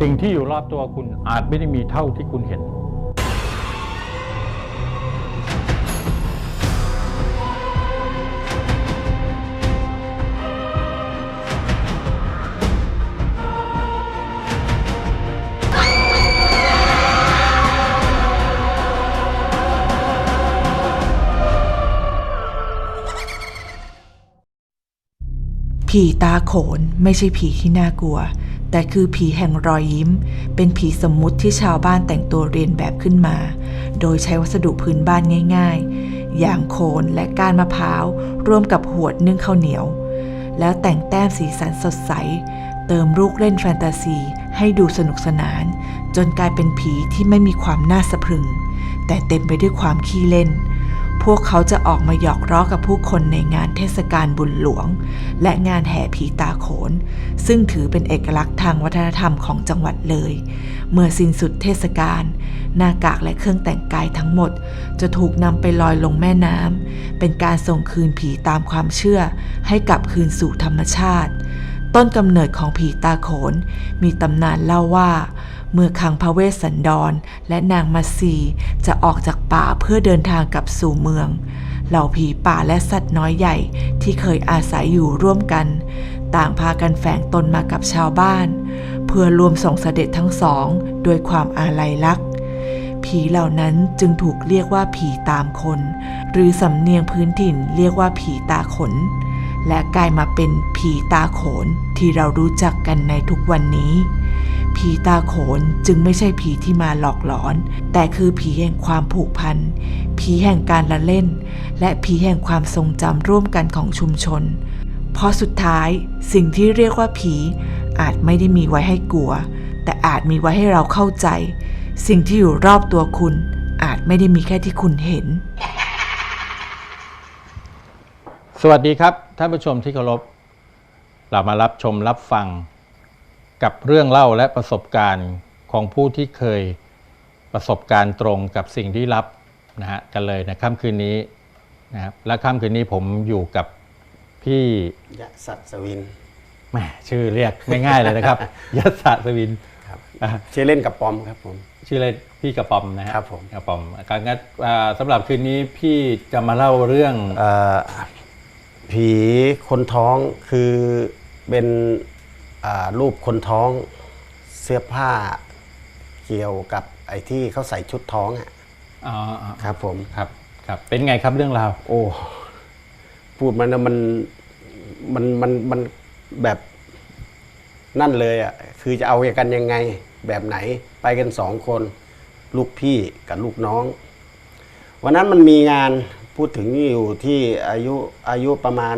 สิ่งที่อยู่รอบตัวคุณอาจไม่ได้มีเท่าที่คุณเห็น ผีตาโขนไม่ใช่ผีที่น่ากลัว แต่คือผีแห่งรอยยิ้ม เป็นผีสมมุติที่ชาวบ้านแต่งตัวเรียนแบบขึ้นมา โดยใช้วัสดุพื้นบ้านง่าย ๆ อย่างโคนและก้านมะพร้าวร่วมกับหวดนึ่งข้าวเหนียว แล้วแต่งแต้มสีสันสดใส เติมลูกเล่นแฟนตาซีให้ดูสนุกสนาน จนกลายเป็นผีที่ไม่มีความน่าสะพรึง แต่เต็มไปด้วยความขี้เล่น พวกเขาจะออกมาหยอกล้อกับผู้คนในงานเทศกาลบุญหลวง และงานแห่ผีตาโขน ซึ่งถือเป็นเอกลักษณ์ทางวัฒนธรรมของจังหวัดเลย เมื่อสิ้นสุดเทศกาลหน้ากากและเครื่องแต่งกายทั้งหมด จะถูกนำไปลอยลงแม่น้ำเป็นการส่งคืนผีตามความเชื่อ ให้กลับคืนสู่ธรรมชาติ ต้นกำเนิดของผีตาโขน มีตำนานเล่าว่า เมื่อคังพระเวสสันดร และนางมาซีจะออกจากป่าเพื่อเดินทางกลับสู่เมือง เหล่าผีป่าและสัตว์น้อยใหญ่ที่เคยอาศัยอยู่ร่วมกัน ต่างพากันแฝงตนมากับชาวบ้าน เพื่อรวมส่งเสด็จทั้งสองด้วยความอาลัยรัก ผีเหล่านั้นจึงถูกเรียกว่าผีตามคน หรือสำเนียงพื้นถิ่นเรียกว่าผีตาขนและกลายมาเป็นผีตาโขนที่เรารู้จักกันในทุกวันนี้ ผีตาโขนจึงไม่ใช่ผีที่มาหลอกหลอน แต่คือผีแห่งความผูกพัน ผีแห่งการละเล่น และผีแห่งความทรงจำร่วมกันของชุมชน เพราะสุดท้ายสิ่งที่เรียกว่าผีอาจไม่ได้มีไว้ให้กลัว แต่อาจมีไว้ให้เราเข้าใจ สิ่งที่อยู่รอบตัวคุณ อาจไม่ได้มีแค่ที่คุณเห็น สวัสดีครับท่านผู้ชมที่เคารพเรามารับชมรับฟัง กับเรื่องเล่าและประสบการณ์ของผู้ที่เคยประสบการณ์ตรงกับสิ่งที่รับนะฮะกันเลยในค่ำคืนนี้นะครับและค่ำคืนนี้ผมอยู่กับพี่ยะสัตสวินแหมชื่อเรียกง่ายๆเลยนะครับยศสวินครับอ่าชื่อเล่นกับปอมครับผมชื่ออะไรพี่กระปอมนะฮะครับผมกระปอมการงั้นอ่าสำหรับคืนนี้พี่จะมาเล่าเรื่องเอ่อผีคนท้องคือเป็นอ่า รูปคนท้องเสื้อผ้าเกี่ยวกับไอ้ที่เขาใส่ชุดท้องอะอ๋ออ๋อครับผมครับครับ เป็นไงครับเรื่องราวโอ้พูดมันนะมันมันมันมันแบบนั่นเลยอะคือจะเอากันยังไง แบบไหนไปกันสองคน ลูกพี่กับลูกน้อง วันนั้นมันมีงานพูดถึงอยู่ที่อายุอายุประมาณ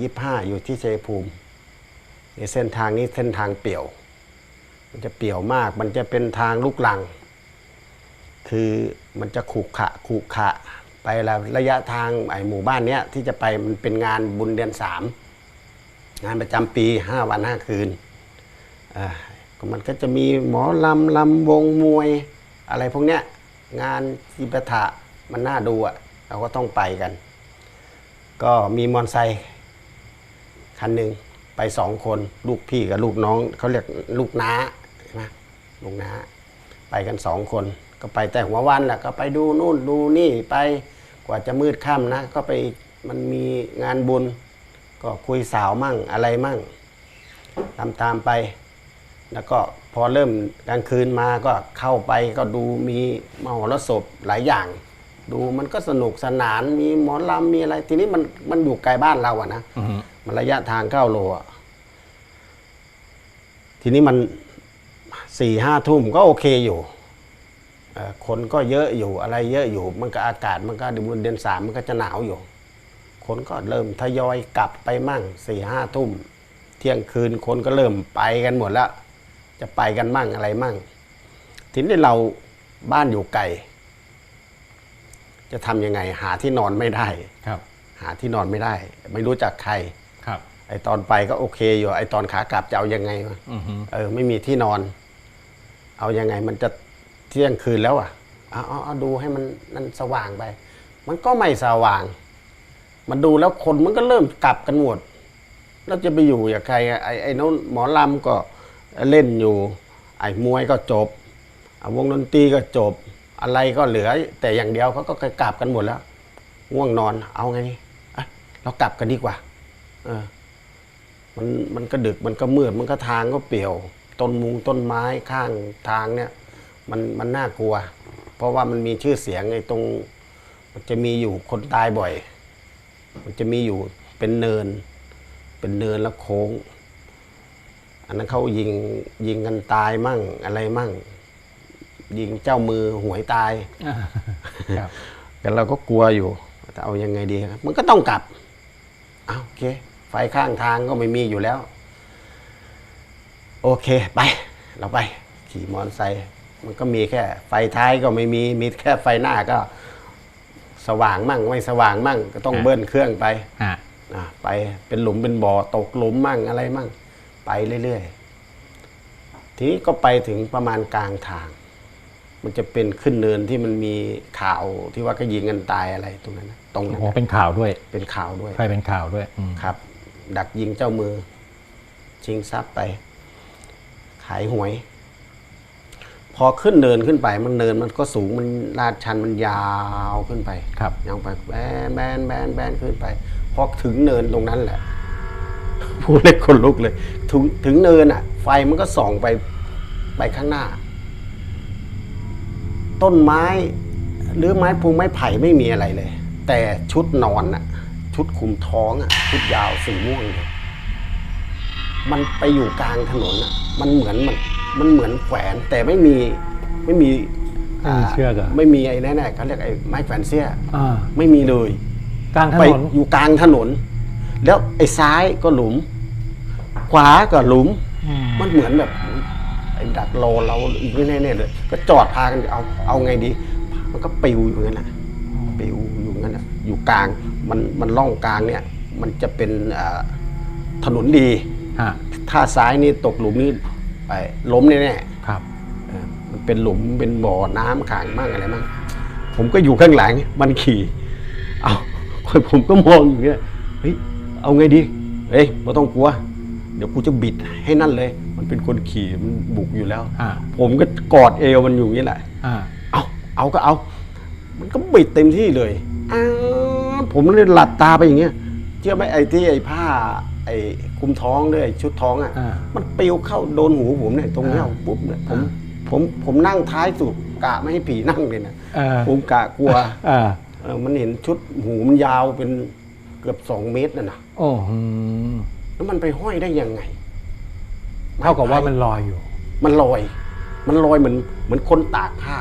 ยี่ห้าอยู่ที่ชัยภูมิใน เส้นทางนี้เส้นทางเปี่ยว มันจะเปี่ยวมาก มันจะเป็นทางลูกลัง คือมันจะขุขะขุขะ ไปแล้วระยะทางไอหมู่บ้านเนี้ยที่จะไปมันเป็นงานบุญเดือนสามงานประจำปีห้าวันห้าคืนอ่ามันก็จะมีหมอลำลำวงมวย อะไรพวกเนี้ยงานทีปะทะมันน่าดูอะเราก็ต้องไปกัน ก็มีมอเตอร์ไซค์คันหนึ่ง ไปสองคนลูกพี่กับลูกน้องเขาเรียกลูกน้าใช่ไหมลูกน้า ไปกันสองคน ก็ไปแต่หัววันแหละก็ไปดูนู่นดูนี่ไปกว่าจะมืดค่ำนะ ก็ไปมันมีงานบุญ ก็คุยสาวมั่งอะไรมั่งตามตามๆไป แล้วก็พอเริ่มกลางคืนมาก็เข้าไปก็ดูมีมหรสพหลายอย่าง ดูมันก็สนุกสนานมีหมอลำมีอะไร ทีนี้มันมันอยู่ไกลบ้านเราอะนะ มันระยะทางเก้าโลอะทีนี้มันสี่ห้าทุ่มก็โอเคอยู่เอ่อคนก็เยอะอยู่อะไรเยอะอยู่ มันก็อากาศมันก็เดือนเดือนสามมันก็จะหนาวอยู่ คนก็เริ่มทยอยกลับไปมั่งสี่ห้าทุ่ม เที่ยงคืนคนก็เริ่มไปกันหมดแล้ว จะไปกันมั่งอะไรมั่ง ทีนี้เราบ้านอยู่ไกลจะทำยังไง หาที่นอนไม่ได้ครับ หาที่นอนไม่ได้ ไม่รู้จักใคร ครับไอตอนไปก็โอเคอยู่ไอตอนขากลับจะเอายังไงวะอือฮึเออ ไม่มีที่นอน เอายังไง มันจะเที่ยงคืนแล้วอะเอาเอาเอาดูให้มันนั่นสว่างไป มันก็ไม่สว่าง มันดูแล้วคนมันก็เริ่มกลับกันหมดแล้วจะไปอยู่อย่างใครอะไอไอโน้นหมอลำก็เล่นอยู่ ไอ้มวยก็จบอะวงดนตรีก็จบ อะไรก็เหลือ แต่อย่างเดียวเขาก็กลับกันหมดแล้ว ง่วงนอนเอาไงนี่อะเรากลับกันดีกว่าเออ มันมันก็ดึกมันก็มืดมันก็ทางก็เปี่ยว ต้นมุงต้นไม้ข้างทางเนี่ย มันมันน่ากลัว เพราะว่ามันมีชื่อเสียงไอ้ตรง มันจะมีอยู่คนตายบ่อย มันจะมีอยู่เป็นเนิน เป็นเนินแล้วโค้ง อันนั้นเขายิงยิงกันตายมั่งอะไรมั่ง ยิงเจ้ามือหวยตายครับแต่เราก็กลัวอยู่จะเอายังไงดีครับมันก็ต้องกลับ เอาโอเค ไฟข้างทางก็ไม่มีอยู่แล้ว โอเคไป เราไป ขี่มอเตอร์ไซค์มันก็มีแค่ ไฟท้ายก็ไม่มี มีแค่ไฟหน้าก็ สว่างมั่งไม่สว่างมั่ง ก็ต้องฮะเบิ้ลเครื่องไปฮะอะไปเป็นหลุมเป็นบ่อตกหลุมมั่งอะไรมั่ง ไปเรื่อยๆ ทีนี้ก็ไปถึงประมาณกลางทาง มันจะเป็นขึ้นเนินที่มันมีข่าวที่ว่าก็ยิงกันตายอะไรตรงนั้นนะ ตรงนั้นโอ้นะเป็นข่าวด้วย เป็นข่าวด้วยใครเป็นข่าวด้วยอืมครับ ดักยิงเจ้ามือ ชิงทรัพย์ไป ขายหวย พอขึ้นเนินขึ้นไป มันเนินมันก็สูงมันลาดชันมันยาวขึ้นไป ครับยาวไปแบนแบนแบนแบนขึ้นไปพอถึงเนินตรงนั้นแหละพูดเลยคนลุกเลย ถึงถึงเนินอะ ไฟมันก็ส่องไปไปข้างหน้า ต้นไม้หรือไม้พุงไม้ไผ่ไม่มีอะไรเลย แต่ชุดนอนอะชุดคลุมท้องอะชุดยาวสีม่วงเลยมันไปอยู่กลางถนนอะมันเหมือนมันมันเหมือนแขวนแต่ไม่มีไม่มีไม่มีเชือกเหรอไม่มีไอ้นั่นน่ะเขาเรียกไอ้ไม้แขวนเสื้ออ่าไม่มีเลย กลางถไปนนอยู่กลางถนน แล้วไอ้ซ้ายก็หลุม ขวาก็หลุม อืมมันเหมือนแบบไอ้ดักรอเราอีกแน่ๆเลย ก็จอดพากันเอาเอาไงดี มันก็ปิวอยู่งั้นแหละ อยู่กลาง มันมันล่องกลางเนี่ยมันจะเป็นอ่าถนนดีฮะถ้าซ้ายนี่ตกหลุมนี่ไปล้มแน่ๆครับเออมันเป็นหลุมเป็นบ่อน้ำขังมั่งอะไรมั่งผมก็อยู่ข้างหลังมันขี่เอาคนผมก็มองอยู่เนี่ยเฮ้ยเอาไงดีเฮ้ยไม่ต้องกลัว เดี๋ยวกูจะบิดให้นั่นเลย มันเป็นคนขี่มันบุกอยู่แล้วอ่าผมก็กอดเอวมันอยู่อย่างนี้แหละอ่าเอาเอาก็เอา มันก็บิดเต็มที่เลย อ้าวผมเลยหลับตาไปอย่างเงี้ยเชื่อไหมไอ้ที่ไอ้ผ้า ไอ้คลุมท้องด้วยชุดท้องอะ อ่ามันปลิวเข้าโดนหูผมเนี่ยตรงเนี้ยอ่าปุ๊บเนี่ยผมอ่า ผมผมนั่งท้ายสุดกะไม่ให้ผีนั่งเลยนะเออผมกะกลัวอ่าเออมันเห็นชุดหูมันยาวเป็นเกือบสองเมตรน่ะนะโอ้หืมแล้วมันไปห้อยได้ยังไง เท่ากับว่ามันลอยอยู่ มันลอย มันลอยเหมือนเหมือนคนตากผ้า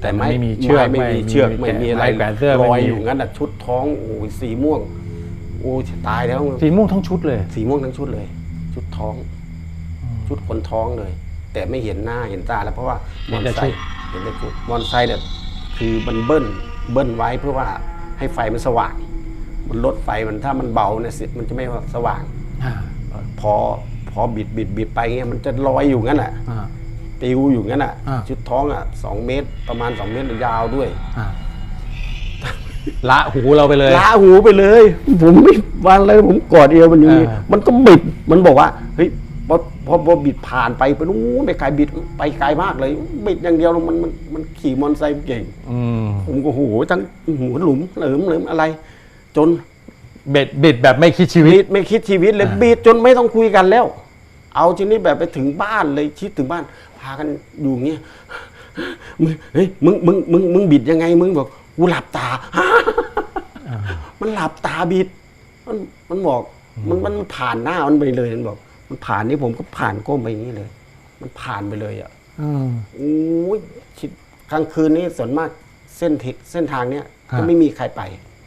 แต่มันไม่มีเชือกไม่มีเชือกไม่มีอะไรไม้แขวนเสื้อลไม่อยมีอยู่งั้นอะชุดท้องโอ้ยสีม่วงโอ้ยตายแล้วสีม่วงทั้งชุดเลย สีม่วงทั้งชุดเลย ชุดท้อง ชุดคนท้องเลย แต่ไม่เห็นหน้าเห็นตาแล้วเพราะว่ามอนไซค์เห็นแต่ชุดมอนไซค์เนี่ยคือมันเบิ้ลเบิ้ลไว้เพื่อว่าให้ไฟมันสว่าง มันลดไฟมันถ้ามันเบาเนี่ยสิมันจะไม่สว่างอ่าพอพอบิดบิดบิดไปเงี้ยมันจะลอยอยู่งั้นแหละ อ่าปิวอยู่งั้นอะ อ่า ชุดท้องอะสองเมตรประมาณสองเมตรยาวด้วยอ่าละหูเราไปเลยล้าหูไปเลย ผมไม่วันเลยผมกอดเอวมันอยู่นี่อ่ามันก็บิดมันบอกว่าเฮ้ยพอพอพอบิดผ่านไปไปนู้นไปไกลบิดไปไกลมากเลยบิดอย่างเดียวมันมันมันขี่มอเตอร์ไซค์เก่ง อืมผมก็โหทั้งหัวหลุมเหลิมเหลิมอะไร จน เบ็ดบิดแบบไม่คิดชีวิบิตดไม่คิดชีวิตเลยอ่าบิดจนไม่ต้องคุยกันแล้ว เอาทีนี้แบบไปถึงบ้านเลยคิดถึงบ้านพากันอยู่เงี้ยมึงเฮ้ยมึงมึงมึงมึงบิดยังไง มึงบอกกูหลับตา มันหลับตาบิด มันมันบอก มันมันผ่านหน้ามันไปเลยมันบอก มันผ่านนี่ผมก็ผ่านก้มไปอย่างนี้เลย มันผ่านไปเลยอะอืมโอ้ยคิดกลางคืนนี่ส่วนมากเส้นทิเส้นทางเนี้ยฮะก็ไม่มีใครไป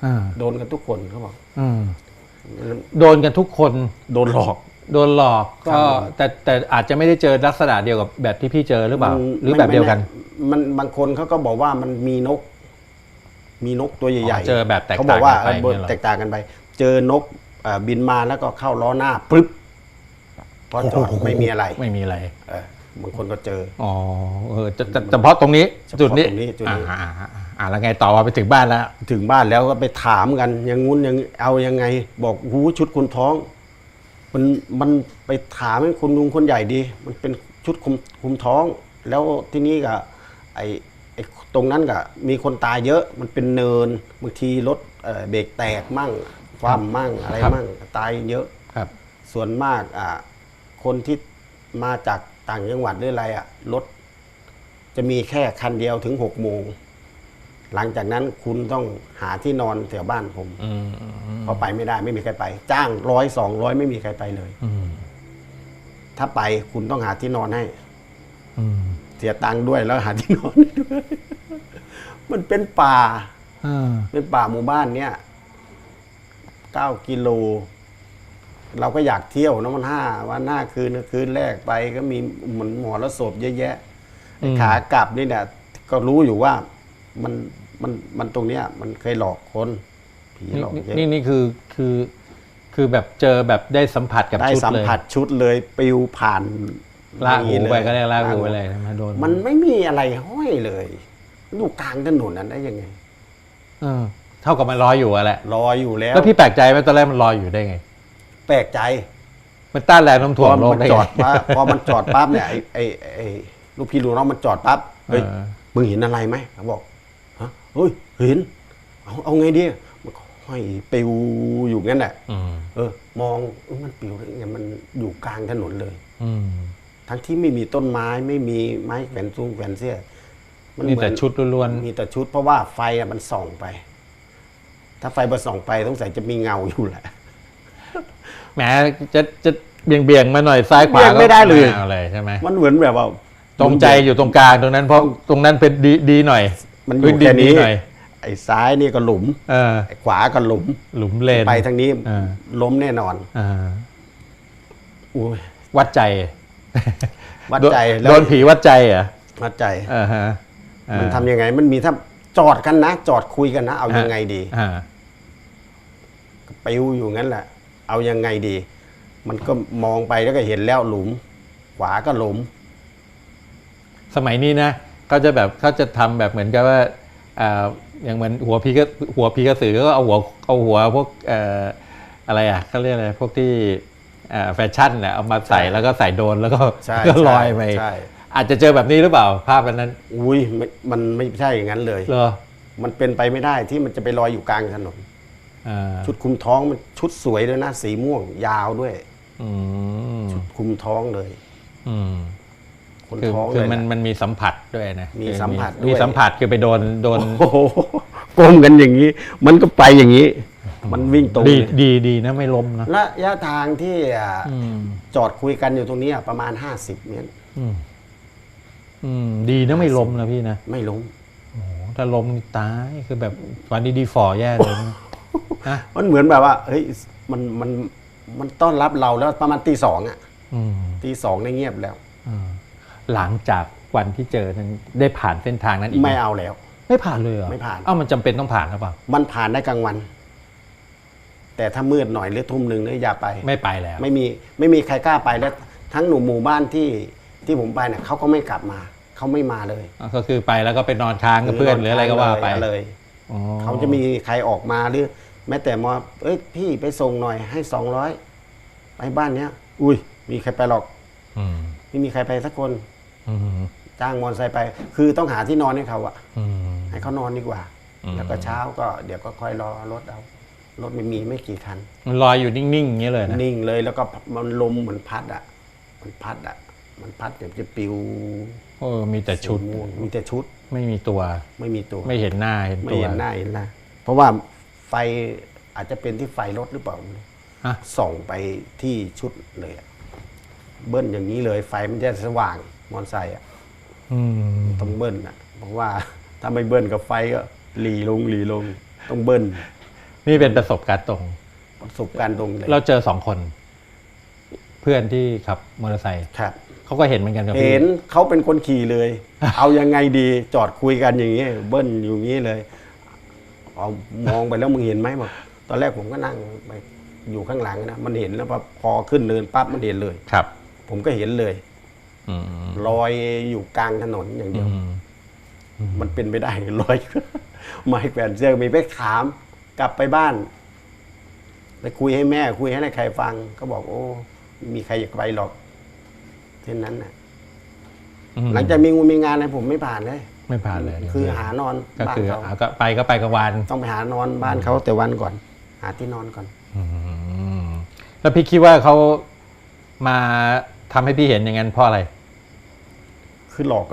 อ่าโดนกันทุกคนเขาบอกอืมโดนกันทุกคน โดนหลอก โดนหลอกครัก็บผม แต่แต่อาจจะไม่ได้เจอลักษณะเดียวกับแบบที่พี่เจอหรือเปล่ามันหรือแบบเดียวกันไม่ไม่มันบางคนเขาก็บอกว่ามันมีนก มีนกตัวใหญ่อ๋อเจอแบบแตกเขาบอกว่าต่างกันไปอย่างเงี้ยเหรอ แตกต่างกันไป เจอนกเอ่อบินมาแล้วก็เข้าล้อหน้าปึ๊บพอจอดไม่มีอะไรไม่มีอะไร เออบางคนก็เจอ อ๋อเออจะจะเฉพาะตรงนี้เฉพาะจุดนี้ตรงนี้จุดนี้ อ่าอ่าอ่าอ่าแล้วไงต่อมาไปถึงบ้านแล้ว ถึงบ้านแล้วก็ไปถามกันอยังงุ้นอยังเอายังไง บอกหูชุดคนท้อง มันมันไปถามให้คุณลุงคนใหญ่ดี มันเป็นชุดคุมคุมท้อง แล้วที่นี่ก็ไอไอตรงนั้นก็มีคนตายเยอะมันเป็นเนินบางทีรถเอ่อเบรกแตกมั่งความมั่งอะไรครับมั่งตายเยอะ ครับ ส่วนมากอะคนที่มาจากต่างจังหวัดหรืออะไรอะรถจะมีแค่คันเดียวถึงหกโมง หลังจากนั้นคุณต้องหาที่นอนแถวบ้านผมอืมอืมอืมเพราะไปไม่ได้ไม่มีใครไป จ้างร้อยสองร้อยไม่มีใครไปเลยอืมถ้าไปคุณต้องหาที่นอนให้อืมเสียตังค์ด้วยแล้วหาที่นอนให้ด้วยมันเป็นป่าอ่าเป็นป่าหมู่บ้านเนี่ยเก้ากิโล เราก็อยากเที่ยวนะมันห้าวันห้าคืนคืนแรกไปก็มีเหมือนหมอระศพเยอะแยะไอ้ขากลับนี่เนี่ยก็รู้อยู่ว่ามัน มันมันตรงเนี้ย มันเคยหลอกคนผีนี่หลอกเยอะนี่นี่คือคือคือแบบเจอแบบได้สัมผัสกับได้ชุดสัมเลยผัสชุดเลยปิวผ่านลากหูไปก็ได้ลากหูหูไปเลยใช่ไหมโดนมันไม่มีอะไรห้อยเลยอยู่กลางถนนนั้นได้ยังไงเออเท่ากับมันลอยอยู่อะแหละลอยอยู่แล้วแล้วพี่แปลกใจไหมตอนแรกมันลอยอยู่ได้ไง แปลกใจ มันต้านแรงโน้มพถ่วองโลกมันได้จไง อดปั๊บ พอมันจอดปั๊บเนี่ยไอ้ไอ้ไอ้ลูกพี่ลูกน้องมันจอดปั๊บเฮ้ยเออ มึงเห็นอะไรไหมเขาบอก ฮะเฮ้ยเห็นเอาเอาไงดีมันก็ห้อยปิวอยู่งั้นแหละอืมเออ มองเอ้ยมันปิวได้ไงมันอยู่กลางถนนเลย อืมทั้งที่ไม่มีต้นไม้ไม่มีไม้แขวนซุ้งแขวนเสื้อนี่แต่ชุดล้วนมีแต่ชุดเพราะว่าไฟอะมันส่องไป ถ้าไฟมันส่องไปต้องใส่จะมีเงาอยู่แหละๆแหมจะจะเบี่ยงเบี่ยงๆมาหน่อยซ้ายขวาเบี่ยงไม่ได้เลยอาเลยใช่ไหมมันเหมือนแบบว่าตรงใจอยู่ตรงกลางตรงนั้นเพราะตรงนั้นเป็นดีดีหน่อย มันอพื้ยู่นดิแค่นดีนี้หน่อยไอ้ซ้ายนี่ก็หลุม เออ ไอ้ขวาก็หลุม หลุมเลนไปทางนี้อ่าล้มแน่นอนอ่าอุ้ยวัดใจวัดใจโดนผีวัดใจเหรอวัดใจ อ่าฮะอ่ามันทำยังไง มันมีถ้าจอดกันนะ จอดคุยกันนะ เอายังไงดี อ่าปิวอยู่งั้นแหละ เอายังไงดี มันก็มองไปแล้วก็เห็นแล้วหลุม ขวาก็หลุม สมัยนี้นะ เขาจะแบบเขาจะทำแบบเหมือนกับว่าอ่าอย่างเหมือนหัวพีก็หัวพีกระสือก็เอาหัวเอาหัวพวกเอ่ออะไรอะเขาเรียกอะไรพวกที่อ่าแฟชั่นแหละเอามาใส่ใช่แล้วก็ใส่โดรนแล้วก็ใช่ก็ลอยไปใช่อาจจะเจอแบบนี้หรือเปล่าภาพอันนั้น อุ้ยไม่มันไม่ใช่อย่างนั้นเลยเหรอมันเป็นไปไม่ได้ที่มันจะไปลอยอยู่กลางถนนอ่าชุดคลุมท้องมันชุดสวยด้วยนะสีม่วงยาวด้วยอืมคลุมท้องเลย อืม คนคือท้องคือเลยมันนะ มันมีสัมผัสด้วยนะมีคือสัมผัสด้วย มีสัมผัสคือไปโดนโดนโอ้โหก้มกันอย่างนี้ มันก็ไปอย่างนี้ มันวิ่งตรงดีดีดีนะไม่ล้มนะระยะทางที่อะอืมจอดคุยกันอยู่ตรงนี้อะประมาณ 50 เมตรอืมอืมดีนะไม่ล้มนะพี่นะไม่ล้มโอ้โหถ้าล้มนี่ตายคือแบบวันนี้ดีฟอร์แย่เลยนะนะมันเหมือนแบบว่าเฮ้ยมันมันมันต้อนรับเราแล้วประมาณตีสองอะอืมตีสองได้เงียบแล้ว อืม หลังจากวันที่เจอนั้นได้ผ่านเส้นทางนั้นอีกหไม่เอาแล้ว ไม่ผ่านเลยเหรอไม่ผ่าน เอ้ามันจำเป็นต้องผ่านหรือเปล่ามันผ่านได้กลางวัน แต่ถ้ามืดหน่อยหรือทุ่มหนึ่งเนี่ยอย่าไป ไม่ไปแล้ว ไม่มีไม่มีใครกล้าไปแล้วทั้งหนุ่มหมู่บ้านที่ที่ผมไปเนี่ยเขาก็ไม่กลับมาเขาไม่มาเลยก็คือไปแล้วก็ไปนอนค้างกับเพื่อนหรืออะไรก็ว่าไปเลยอ๋อเขาจะมีใครออกมาหรือ แม้แต่มาเอ้ยพี่ไปส่งหน่อยให้สองร้อยไปบ้านเนี้ย อุ้ย มีใครไปหรอกอืม ไม่มีใครไปสักคนอืม จ้างมอเตอร์ไซค์ไป คือต้องหาที่นอนให้เขาอะอืมให้เขานอนดีกว่าอืมแล้วก็เช้าก็เดี๋ยวก็ค่อยรอรถเอารถไม่มีไม่กี่คัน มันลอยอยู่นิ่งๆอย่างเงี้ยเลยนะนิ่งเลยแล้วก็มันลมเหมือนพัดอะมันพัดอะมันพัดเดี๋ยวจะปิวโอ้มีแต่ชุดม่วงมีแต่ชุด ไม่มีตัว ไม่มีตัว ไม่เห็นหน้าเห็นไม่ตัวเห็นหน้าเห็นหน้าเพราะว่าไฟอาจจะเป็นที่ไฟรถหรือเปล่าไม่รู้ฮะส่องไปที่ชุดเลยอะเบิ้ลอย่างนี้เลยไฟมันจะสว่าง มอเตอร์ไซค์อะอืมต้องเบิ้ลอะเพราะว่าถ้าไม่เบิ้ลกับไฟก็หลีลงหลีลงต้องเบิ้ลนี่เป็นประสบการณ์ตรง ประสบการณ์ตรงเลยเราเจอสองคน เพื่อนที่ขับมอเตอร์ไซค์ครับเขาก็เห็นเหมือนกันกับพี่เห็นเขาเป็นคนขี่เลย เอายังไงดีจอดคุยกันอย่างนี้เบิ้ลอยู่อย่างนี้เลยเอามองไปแล้วมึงเห็นไหมบอกตอนแรกผมก็นั่งไปอยู่ข้างหลังนะมันเห็นแล้วพอพอขึ้นเนินปั๊บมันเห็นเลยครับ ผมก็เห็นเลยอืม ลอยอยู่กลางถนนอย่างเดียวอืมมันเป็นไปได้ลอยไม้แขวนเสื้อมีไปถาม กลับไปบ้านเอ้ยพี่ไปส่งหน่อยให้สองร้อยไปบ้านเนี้ยอุ้ยมีใครไปหรอกมีใครไปสักคนไปบ้านเนี้ยอุ้ยมีใครไปสักคนมีแต่ชุดไม่มีตัวไม่มีตัวไม่เห็นหน้าเห็นตาเพราะว่าถ้าไม่เบิ้ลกับไฟก็จะปิวไปคุยให้แม่ คุยให้ใครฟัง ก็บอก โอ้ไม่มีใครอยากไปหรอกเช่นนั้นนะอืมหลังจากมีงูมีงานนะผมไม่ผ่านเลย ไม่ผ่านเลย คือหานอนก็บ้านคือเขาอะก็ไปก็ไปกับวัน ต้องไปหานอนบ้านเขาแต่วันก่อน หาที่นอนก่อนอืมแล้วพี่คิดว่าเขามาทำให้พี่เห็นอย่างนั้นเพราะอะไร คือหลอก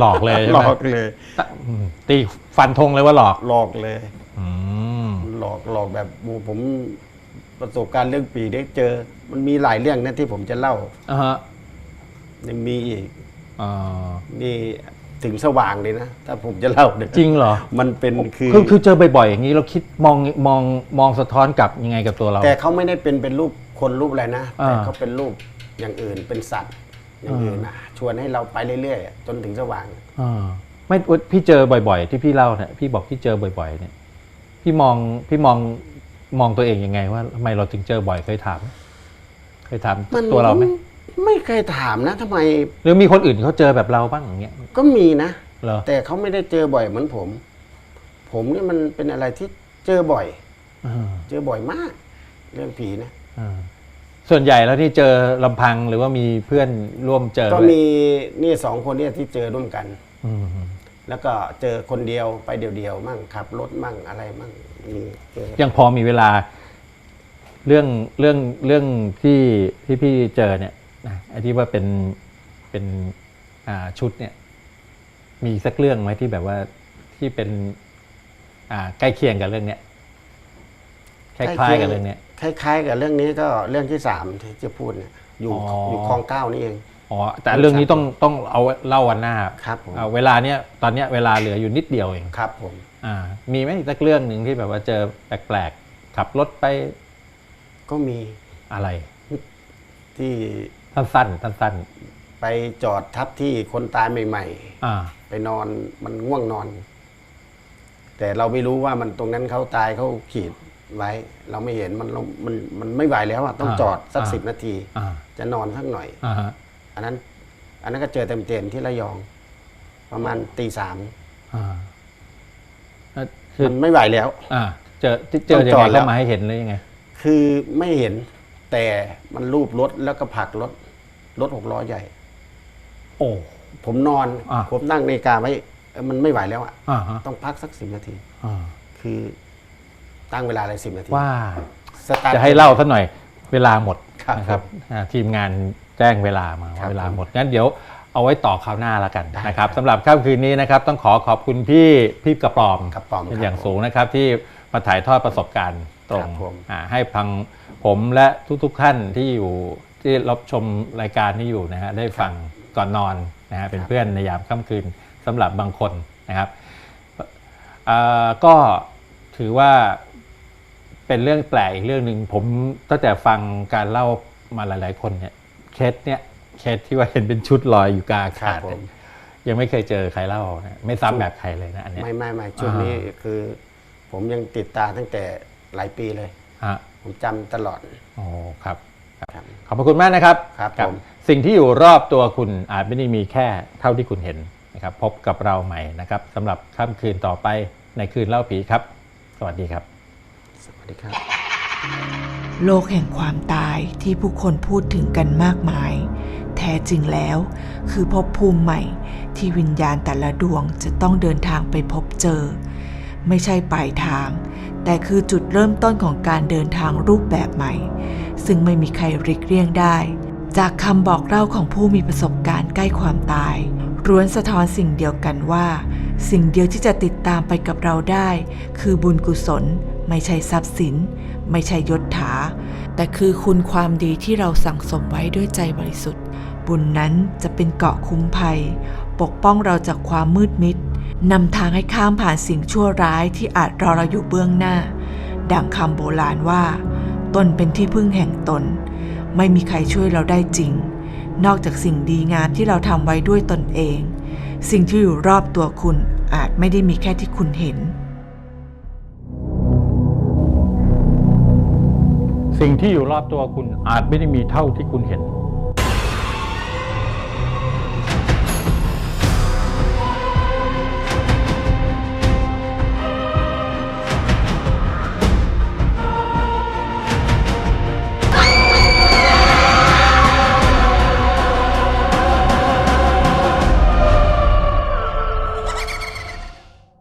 หลอกเลยใช่หลไหมอกเลยอืมตีฟันธงเลยว่าหลอกหลอกเลย อืมหลอกหลอกแบบโอ้ผมประสบการณ์เรื่องปีได้เจอ มันมีหลายเรื่องนะที่ผมจะเล่าอ่าฮะยังมีอีกอ่านี่ถึงสว่างเลยนะ ถ้าผมจะเล่าเนี่ยจริงเหรอ มันเป็นคือ คือคือเจอบ่อยๆอย่างนี้เราคิดมองมองมองสะท้อนกลับยังไงกับตัวเรา แต่เขาไม่ได้เป็นเป็นรูปคนรูปอะไรนะอ่าแต่เขาเป็นรูปอย่างอื่นเป็นสัตว์ อย่างอื่นนะชวนให้เราไปเรื่อยๆจนถึงสว่างอ่าไม่พี่เจอบ่อยๆ ที่พี่เล่าเนี่ยพี่บอกพี่เจอบ่อยๆ เนี่ย พี่มองพี่มองมองตัวเองยังไง ว่าทำไมเราถึงเจอบ่อยเคยถาม เคยถามมันตัวเราไหมไม่เคยถามนะทำไม หรือมีคนอื่นเขาเจอแบบเราบ้างอย่างเงี้ยก็มีนะเหรอแต่เขาไม่ได้เจอบ่อยเหมือนผม ผมนี่มันเป็นอะไรที่เจอบ่อยอ่าเจอบ่อยมาก เรื่องผีนะอ่า ส่วนใหญ่แล้วนี่เจอลำพังหรือว่ามีเพื่อนร่วมเจอก็ด้วยมีนี่สองคนเนี่ยที่เจอร่วมกัน อืมแล้วก็เจอคนเดียวไปเดียวๆมั่งขับรถมั่งอะไรมั่งมีเจอยังพอมีเวลา เรื่องเรื่องเรื่องที่ที่พี่เจอเนี่ยนะไอ้ที่ว่าเป็นเป็นอ่าชุดเนี่ย มีสักเรื่องไหมที่แบบว่าที่เป็น อ่าใกล้เคียงกับเรื่องเนี้ยคล้ายๆกับเรื่องเนี้ย คล้ายๆ กับเรื่องนี้ก็เรื่องที่สามที่จะพูดเนี่ยอยู่อ๋ออ อยู่คลองเก้านี่เอง อ๋อแต่เรื่องนี้ต้องต้องเอาเล่าวันหน้าครับผม อ่าเวลาเนี้ยตอนเนี้ยเวลาเหลืออยู่นิดเดียวเองครับผม อ่ามีไหมอีกสักเรื่องหนึ่งที่แบบว่าเจอแปลกๆขับรถไปก็มีอะไร ที่สั้นๆสั้นไปจอดทับที่คนตายใหม่ๆอ่าๆ ไปนอนมันง่วงนอน แต่เราไม่รู้ว่ามันตรงนั้นเขาตายเขาขีด ไว้ เราไม่เห็นมันเรามันมันไม่ไหวแล้วอะต้องอ่าจอดสักอ่าสิบนาทีอ่าจะนอนสักหน่อยอ่าฮะอันนั้น อันนั้นก็เจอเต็มๆที่ระยอง ประมาณตีสามอ่าเอ่อคือมันไม่ไหวแล้วอ่าเจอเจอต้องยังจอไงดแล้วเข้ามาให้เห็นเลยยังไง คือไม่เห็นแต่มันรูปรถแล้วก็ผลักรถรถหกล้อใหญ่ โอ้ผมนอนอ่าผมนั่งในาฬิกาไว้เอ้ยมันไม่ไหวแล้วอะอ่าฮะต้องพักสักสิบนาทีอ่าคือ ตั้งเวลาเลยสิบนาทีว่าสตาร์ท จะให้เล่าสักหน่อยเวลาหมดครับนะครับอ่าทีมงานแจ้งเวลามาครัว่าบเวลาหมดงั้นเดี๋ยวเอาไว้ต่อคราวหน้าแล้วกันได้นะครับครับสำหรับค่ำคืนนี้นะครับ ต้องขอขอบคุณพี่พี่กระปอมกระป๋อมเป็นครับอย่างสูงนะครับ ที่มาถ่ายทอดประสบการณ์ตรงครับผม อ่าให้พังผมและทุกๆท่านที่อยู่ที่รับชมรายการนี้อยู่นะฮะได้ฟังก่อนนอนนะฮะเป็นเพื่อนในยามค่ำคืนสำหรับบางคนนะครับอ่าก็ถือว่า เป็นเรื่องแปลกอีกเรื่องหนึ่งผมตั้งแต่ฟังการเล่ามาหลาย ๆ คนเนี่ยเคสเนี่ยเคสที่ว่าเห็นเป็นชุดลอยอยู่กลางอาครักาบศผเนี่ยมยังไม่เคยเจอใครเล่านะไม่ซ้ำแบบใครเลยนะอันเนี้ยไม่ไม่ไม่ช่วงนี้คือ ผมยังติดตาตั้งแต่หลายปีเลยฮะผมจำตลอด โอ้ครับ ครับ ขอบพระคุณมากนะครับครับกับผม สิ่งที่อยู่รอบตัวคุณอาจไม่ได้มีแค่เท่าที่คุณเห็นนะครับ พบกับเราใหม่นะครับสำหรับค่ำคืนต่อไปในคืนเล่าผีครับ สวัสดีครับส วัสดีครับ โลกแห่งความตายที่ผู้คนพูดถึงกันมากมาย แท้จริงแล้ว คือภพภูมิใหม่ที่วิญญาณแต่ละดวงจะต้องเดินทางไปพบเจอ ไม่ใช่ปลายทาง แต่คือจุดเริ่มต้นของการเดินทางรูปแบบใหม่ ซึ่งไม่มีใครริกเลี่ยงได้ จากคำบอกเล่าของผู้มีประสบการณ์ใกล้ความตายร้วนสะท้อนสิ่งเดียวกันว่า สิ่งเดียวที่จะติดตามไปกับเราได้ คือบุญกุศล ไม่ใช่ทรัพย์สิน ไม่ใช่ยศถา แต่คือคุณความดีที่เราสั่งสมไว้ด้วยใจบริสุทธิ์ บุญนั้นจะเป็นเกาะคุ้มภัย ปกป้องเราจากความมืดมิดนำทางให้ข้ามผ่านสิ่งชั่วร้ายที่อาจรอเราอยู่เบื้องหน้า ดังคำโบราณว่า ตนเป็นที่พึ่งแห่งตน ไม่มีใครช่วยเราได้จริง นอกจากสิ่งดีงามที่เราทำไว้ด้วยตนเอง สิ่งที่อยู่รอบตัวคุณอาจไม่ได้มีแค่ที่คุณเห็น สิ่งที่อยู่รอบตัวคุณอาจไม่ได้มีเท่าที่คุณเห็น